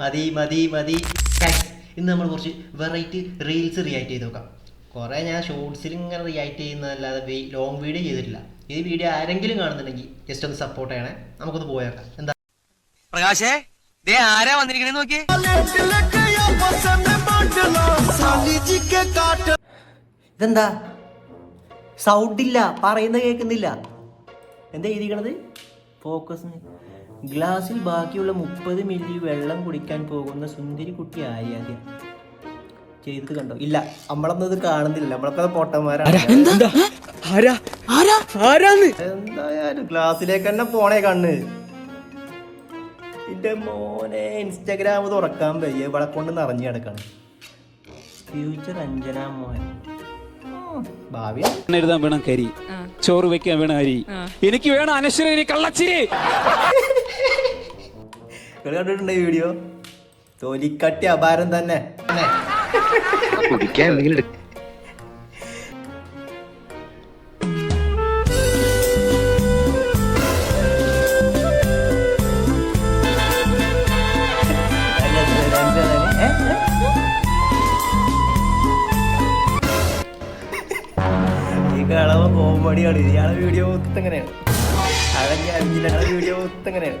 മതി മതി മതി. ഇന്ന് നമ്മൾ കുറച്ച് വെറൈറ്റി റീൽസ് റിയാക്ട് ചെയ്ത് നോക്കാം. കുറേ ഞാൻ ഷോർട്സിൽ ഇങ്ങനെ റിയാക്ട് ചെയ്യുന്നതല്ലാതെ ലോങ് വീഡിയോ ചെയ്തിട്ടില്ല. ഈ വീഡിയോ ആരെങ്കിലും കാണുന്നുണ്ടെങ്കിൽ ജസ്റ്റ് ഒന്ന് സപ്പോർട്ട് ചെയ്യണേ. നമുക്കൊന്ന് പോയേക്കാം എന്താ? പ്രകാശേ ദേ ആരാ വന്നിരിക്കണേ നോക്കിയേ. ഇതെന്താ? സൗണ്ട് ഇല്ല പറയുന്നത് കേൾക്കുന്നില്ല. എന്താ എഴുതിക്കണത് ഫോക്കസ് ഗ്ലാസ്സിൽ ബാക്കിയുള്ള മുപ്പത് മില്ലി വെള്ളം കുടിക്കാൻ പോകുന്ന സുന്ദരി കുട്ടി ആര്യാദ്യ ചെയ്തത് കണ്ടോ? ഇല്ല നമ്മളൊന്നും ഇത് കാണുന്നില്ല. നമ്മളൊക്കെ പൊട്ടന്മാരാണ്. എന്തായാലും ഗ്ലാസ്സിലേക്ക് തന്നെ പോണേ കണ്ണ്. എന്റെ മോനെ ഇൻസ്റ്റാഗ്രാം തുറക്കാൻ പയ്യ ഇവിടെ കൊണ്ട് നിറഞ്ഞു കിടക്കാണ്. ഫ്യൂച്ചർ അഞ്ജന മോഹൻ ഭാവിയാണ് എണ്ണ എഴുതാൻ വേണം കരി. ചോറ് വെക്കാൻ വേണം അരി. എനിക്ക് വേണം അനശ്വര കള്ളച്ചിരി. നിങ്ങൾ കണ്ടിട്ടുണ്ടോ ഈ വീഡിയോ തൊലിക്കട്ടി അപാരം തന്നെ. കുടിക്കാൻ എന്തെങ്കിലും കളവ കോമഡിയാണ് ഇയാളെ വീഡിയോ ഒത്തങ്ങനെയാണ് അഴഞ്ഞ അഞ്ചിലെ വീഡിയോ ഒത്തങ്ങനെയാണ്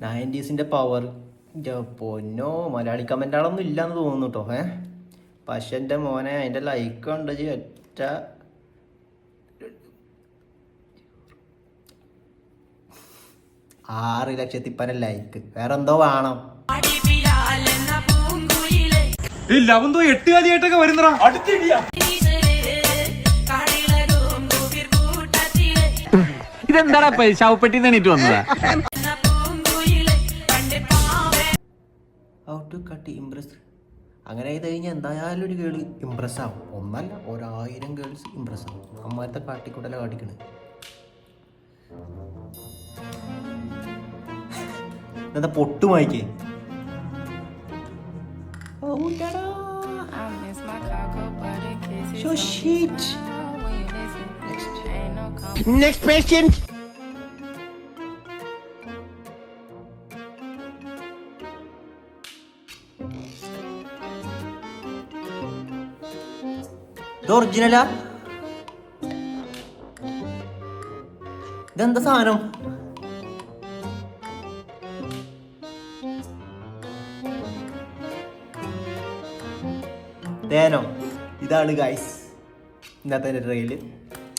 നയന്റീസിന്റെ പവർ പൊന്നോ മലയാളി കമന്റാളൊന്നും ഇല്ലാന്ന് തോന്നുന്നു കേട്ടോ ഏ? പക്ഷെ എന്റെ മോനെ അതിന്റെ ലൈക്ക് ഉണ്ട് ജി ഒറ്റ ആറ് ലക്ഷത്തി പന ലൈക്ക് വേറെ എന്തോ വേണം ലവന്തോ എട്ട് കാലിയായിട്ടൊക്കെ വരുന്നടാ ഇതെന്താടാ ശവപ്പെട്ടി എണീറ്റ് വന്നതാ? ടു കട്ട് ഇംപ്രസ് അങ്ങനെ ചെയ്ത് കഴിഞ്ഞാൽ എന്തായാലും ഒരു ഗേൾ ഇമ്പ്രസ് ആവും. ഒന്നല്ല ഒരായിരം ഗേൾസ് ഇമ്പ്രസ് ആവും. അമ്മാരത്തെ കാട്ടിക്കൂട്ടല കാട്ടിക്കണ് എന്താ പൊട്ടു വായിക്കേ So shit. നെക്സ്റ്റ് പേഷ്യന്റ് ഇത് ഒറിജിനലാ ഇതെന്താ സാധനം തേനോ ഇതാണ് ഗൈസ് ഇന്നത്തെ ട്രെയിൽ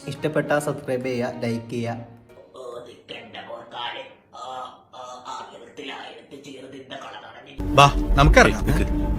ഇഷ്ടപ്പെട്ട സബ്സ്ക്രൈബ് ചെയ്യുക ലൈക്ക് ചെയ്യുക ബാ നമുക്കറിയാം